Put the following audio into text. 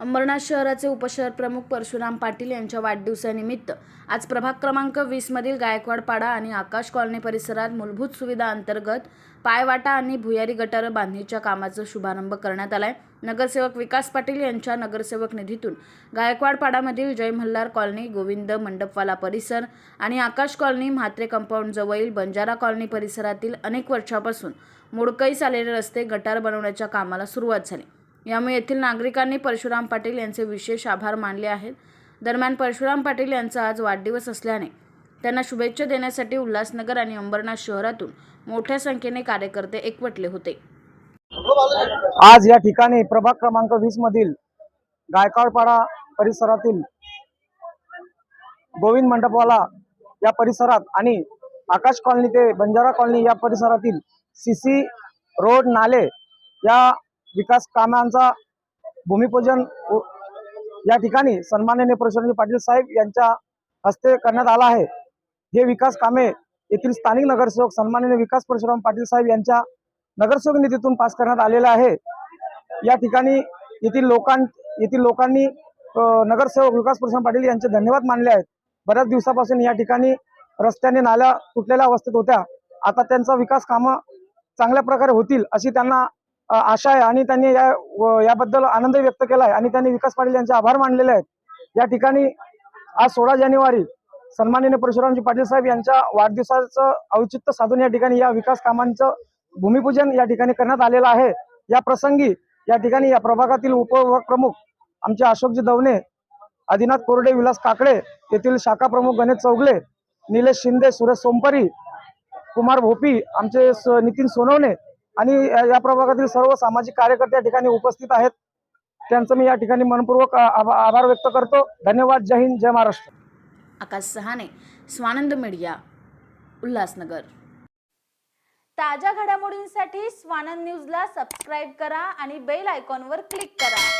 अंबरनाथ शहराचे उपशहर प्रमुख परशुराम पाटील यांच्या वाढदिवसानिमित्त आज प्रभाग क्रमांक वीसमधील गायकवाडपाडा आणि आकाश कॉलनी परिसरात मूलभूत सुविधा अंतर्गत पायवाटा आणि भुयारी गटार बांधणीच्या कामाचा शुभारंभ करण्यात आलाय. नगरसेवक विकास पाटील यांच्या नगरसेवक निधीतून गायकवाडपाडामधील जय मल्हार कॉलनी गोविंद मंडपवाला परिसर आणि आकाश कॉलनी म्हात्रे कंपाऊंडजवळील बंजारा कॉलनी परिसरातील अनेक वर्षापासून मोडकईस आलेले रस्ते गटार बनवण्याच्या कामाला सुरुवात झाली. यामुळे येथील नागरिकांनी परशुराम पाटील यांचे विशेष आभार मानले आहेत. दरम्यान परशुराम पाटील यांचा आज वाढदिवस असल्याने त्यांना शुभेच्छा देण्यासाठी उल्हासनगर आणि अंबरनाथ शहरातून मोठ्या संख्येने कार्यकर्ते एकवटले होते. आज या ठिकाणी प्रभाग क्रमांक वीस मधील गायकवाडपाडा परिसरातील गोविंद मंडपवाला या परिसरात आणि आकाश कॉलनी ते बंजारा कॉलनी या परिसरातील सीसी रोड नाले या विकास कामांचा भूमिपूजन या ठिकाणी सन्माननीय परशुरामजी पाटील साहेब यांच्या हस्ते करण्यात आला आहे. हे विकास कामे येथील स्थानिक नगरसेवक सन्माननीय विकास परशुराम पाटील साहेब यांच्या नगरसेवक निधीतून पास करण्यात आलेला आहे. या ठिकाणी येथील लोकां येथील लोकांनी नगरसेवक विकास परशुराम पाटील यांचे धन्यवाद मानले आहेत. बऱ्याच दिवसापासून या ठिकाणी रस्त्याने नाल्या तुटलेल्या अवस्थेत होत्या. आता त्यांचा विकास कामं चांगल्या प्रकारे होतील अशी त्यांना आशा आहे आणि त्यांनी या याबद्दल आनंद व्यक्त केला आहे आणि त्यांनी विकास पाटील यांचे आभार मानलेले आहेत. या ठिकाणी आज सोळा जानेवारी सन्माननीय परशुरामजी पाटील साहेब यांच्या वाढदिवसाचं औचित्य साधून या ठिकाणी या विकास कामांचं भूमिपूजन या ठिकाणी करण्यात आलेलं आहे. या प्रसंगी या ठिकाणी या प्रभागातील उपप्रमुख प्रमुख आमचे अशोकजी दवणे आदिनाथ कोरडे विलास काकडे येथील शाखा प्रमुख गणेश चौगले निलेश शिंदे सुरेश सोमपरी कुमार भोपी आमचे स- नितीन सोनवणे आणि या प्रभागातील सर्व सामाजिक कार्यकर्ते या ठिकाणी उपस्थित आहेत. त्यांचं मी या ठिकाणी मनपूर्वक आभा- आभार व्यक्त करतो. धन्यवाद. जय हिंद. जय महाराष्ट्र. आकाश सहाने स्वानंद मीडिया उल्हासनगर. ताज्या घडामोडींसाठी स्वानंद न्यूजला सबस्क्राईब करा आणि बेल आयकॉनवर क्लिक करा.